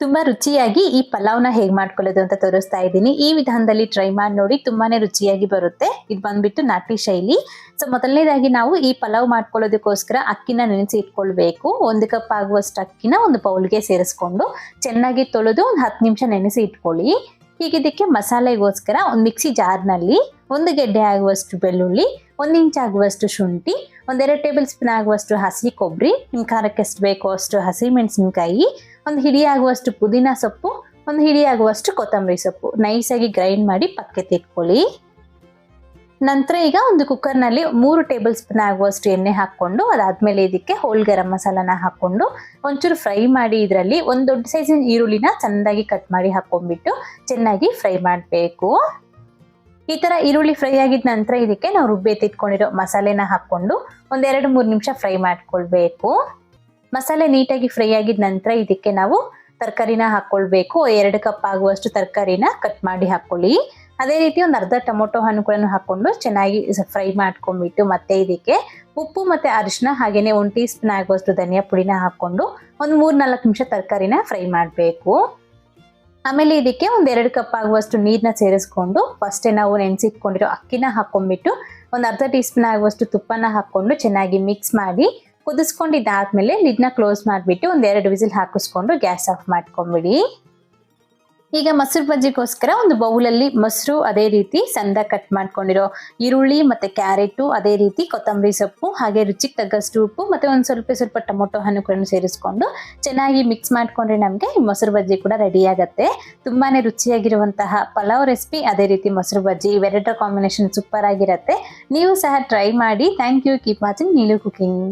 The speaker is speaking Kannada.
ತುಂಬಾ ರುಚಿಯಾಗಿ ಈ ಪಲಾವ್ನ ಹೇಗ್ ಮಾಡ್ಕೊಳ್ಳೋದು ಅಂತ ತೋರಿಸ್ತಾ ಇದ್ದೀನಿ. ಈ ವಿಧಾನದಲ್ಲಿ ಟ್ರೈ ಮಾಡಿ ನೋಡಿ ತುಂಬಾನೇ ರುಚಿಯಾಗಿ ಬರುತ್ತೆ. ಇದು ಬಂದ್ಬಿಟ್ಟು ನಾಟಿ ಶೈಲಿ. ಸೊ ಮೊದಲನೇದಾಗಿ ನಾವು ಈ ಪಲಾವ್ ಮಾಡ್ಕೊಳ್ಳೋದಕ್ಕೋಸ್ಕರ ಅಕ್ಕಿನ ನೆನೆಸಿ ಇಟ್ಕೊಳ್ಬೇಕು ಒಂದು ಕಪ್ ಆಗುವಷ್ಟು ಅಕ್ಕಿನ ಒಂದು ಬೌಲ್ಗೆ ಸೇರಿಸ್ಕೊಂಡು ಚೆನ್ನಾಗಿ ತೊಳೆದು ಒಂದು ಹತ್ತು ನಿಮಿಷ ನೆನೆಸಿ ಇಟ್ಕೊಳ್ಳಿ ಹೀಗಿದ್ದಕ್ಕೆ ಮಸಾಲೆಗೋಸ್ಕರ ಒಂದು ಮಿಕ್ಸಿ ಜಾರ್ನಲ್ಲಿ ಒಂದು ಗೆಡ್ಡೆ ಆಗುವಷ್ಟು ಬೆಳ್ಳುಳ್ಳಿ, ಒಂದು ಇಂಚ್ ಆಗುವಷ್ಟು ಶುಂಠಿ ಒಂದೆರಡು ಟೇಬಲ್ ಸ್ಪೂನ್ ಆಗುವಷ್ಟು ಹಸಿ ಕೊಬ್ಬರಿ ನಿಮ್ಮ ಖಾರಕ್ಕೆ ಎಷ್ಟು ಬೇಕೋ ಅಷ್ಟು ಹಸಿ ಮೆಣಸಿನ್ಕಾಯಿ ಒಂದು ಹಿಡಿ ಆಗುವಷ್ಟು ಪುದೀನ ಸೊಪ್ಪು, ಒಂದು ಹಿಡಿ ಆಗುವಷ್ಟು ಕೊತ್ತಂಬರಿ ಸೊಪ್ಪು. ನೈಸಾಗಿ ಗ್ರೈಂಡ್ ಮಾಡಿ ಪಕ್ಕಕ್ಕೆ ಇಟ್ಕೊಳ್ಳಿ ನಂತರ ಈಗ ಒಂದು ಕುಕ್ಕರ್ನಲ್ಲಿ ಮೂರು ಟೇಬಲ್ ಸ್ಪೂನ್ ಆಗುವಷ್ಟು ಎಣ್ಣೆ ಹಾಕ್ಕೊಂಡು, ಅದಾದ್ಮೇಲೆ ಇದಕ್ಕೆ ಹೋಲ್ ಗರಂ ಮಸಾಲಾನ ಹಾಕ್ಕೊಂಡು, ಒಂಚೂರು ಫ್ರೈ ಮಾಡಿ ಇದರಲ್ಲಿ ಒಂದು ದೊಡ್ಡ ಸೈಜಿನ ಈರುಳ್ಳಿನ ಚೆಂದಾಗಿ ಕಟ್ ಮಾಡಿ ಹಾಕೊಂಡ್ಬಿಟ್ಟು ಚೆನ್ನಾಗಿ ಫ್ರೈ ಮಾಡಬೇಕು. ಈ ಥರ ಈರುಳ್ಳಿ ಫ್ರೈ ಆಗಿದ ನಂತರ ಇದಕ್ಕೆ ನಾವು ರುಬ್ಬಿ ಎತ್ತಿಟ್ಕೊಂಡಿರೋ ಮಸಾಲೆನ ಹಾಕ್ಕೊಂಡು ಒಂದೆರಡು ಮೂರು ನಿಮಿಷ ಫ್ರೈ ಮಾಡ್ಕೊಳ್ಬೇಕು. ಮಸಾಲೆ ನೀಟಾಗಿ ಫ್ರೈ ಆಗಿದ ನಂತರ ಇದಕ್ಕೆ ನಾವು ತರಕಾರಿನ ಹಾಕ್ಕೊಳ್ಬೇಕು ಎರಡು ಕಪ್ ಆಗುವಷ್ಟು ತರಕಾರಿನ ಕಟ್ ಮಾಡಿ ಹಾಕ್ಕೊಳ್ಳಿ ಅದೇ ರೀತಿ ಒಂದು ಅರ್ಧ ಟೊಮೊಟೊ ಹಣ್ಣುಗಳನ್ನು ಹಾಕ್ಕೊಂಡು ಚೆನ್ನಾಗಿ ಫ್ರೈ ಮಾಡ್ಕೊಂಡ್ಬಿಟ್ಟು ಮತ್ತೆ ಇದಕ್ಕೆ ಉಪ್ಪು ಮತ್ತು ಅರಿಶಿನ ಹಾಗೆಯೇ ಒಂದು ಟೀ ಸ್ಪೂನ್ ಆಗುವಷ್ಟು ಧನಿಯಾ ಪುಡಿನ ಹಾಕ್ಕೊಂಡು ಒಂದು ಮೂರು ನಾಲ್ಕು ನಿಮಿಷ ತರಕಾರಿನ ಫ್ರೈ ಮಾಡಬೇಕು. ಆಮೇಲೆ ಇದಕ್ಕೆ ಒಂದು ಎರಡು ಕಪ್ ಆಗುವಷ್ಟು ನೀರನ್ನ ಸೇರಿಸ್ಕೊಂಡು ಫಸ್ಟೇ ನಾವು ನೆನೆಸಿಟ್ಕೊಂಡಿರೋ ಅಕ್ಕಿನ ಹಾಕ್ಕೊಂಡ್ಬಿಟ್ಟು ಒಂದು ಅರ್ಧ ಟೀ ಸ್ಪೂನ್ ಆಗುವಷ್ಟು ತುಪ್ಪನ ಹಾಕ್ಕೊಂಡು ಚೆನ್ನಾಗಿ ಮಿಕ್ಸ್ ಮಾಡಿ ಕುದಿಸ್ಕೊಂಡಿದ್ದಾದ್ಮೇಲೆ ಲಿಡ್ನ ಕ್ಲೋಸ್ ಮಾಡಿಬಿಟ್ಟು ಒಂದು ಎರಡು ವಿಸಿಲ್ ಹಾಕಿಸ್ಕೊಂಡು ಗ್ಯಾಸ್ ಆಫ್ ಮಾಡ್ಕೊಂಬಿಡಿ. ಈಗ ಮೊಸರು ಬಜ್ಜಿಗೋಸ್ಕರ ಒಂದು ಬೌಲಲ್ಲಿ ಮೊಸರು ಅದೇ ರೀತಿ ಸಂದ ಕಟ್ ಮಾಡ್ಕೊಂಡಿರೋ ಈರುಳ್ಳಿ ಮತ್ತು ಕ್ಯಾರೆಟು ಅದೇ ರೀತಿ ಕೊತ್ತಂಬರಿ ಸೊಪ್ಪು ಹಾಗೆ ರುಚಿಗೆ ತಗ್ಗಷ್ಟು ಉಪ್ಪು ಮತ್ತು ಒಂದು ಸ್ವಲ್ಪ ಸ್ವಲ್ಪ ಟೊಮೊಟೊ ಹಣ್ಣುಗಳನ್ನು ಸೇರಿಸ್ಕೊಂಡು ಚೆನ್ನಾಗಿ ಮಿಕ್ಸ್ ಮಾಡಿಕೊಂಡ್ರೆ ನಮಗೆ ಮೊಸರು ಬಜ್ಜಿ ಕೂಡ ರೆಡಿ ಆಗುತ್ತೆ. ತುಂಬಾ ರುಚಿಯಾಗಿರುವಂತಹ ಪಲಾವ್ ರೆಸಿಪಿ ಅದೇ ರೀತಿ ಮೊಸರು ಬಜ್ಜಿ ಇವೆರಡರ ಕಾಂಬಿನೇಷನ್ ಸೂಪರ್ ಆಗಿರುತ್ತೆ. ನೀವು ಸಹ ಟ್ರೈ ಮಾಡಿ. Thank you keep watching Neelu cooking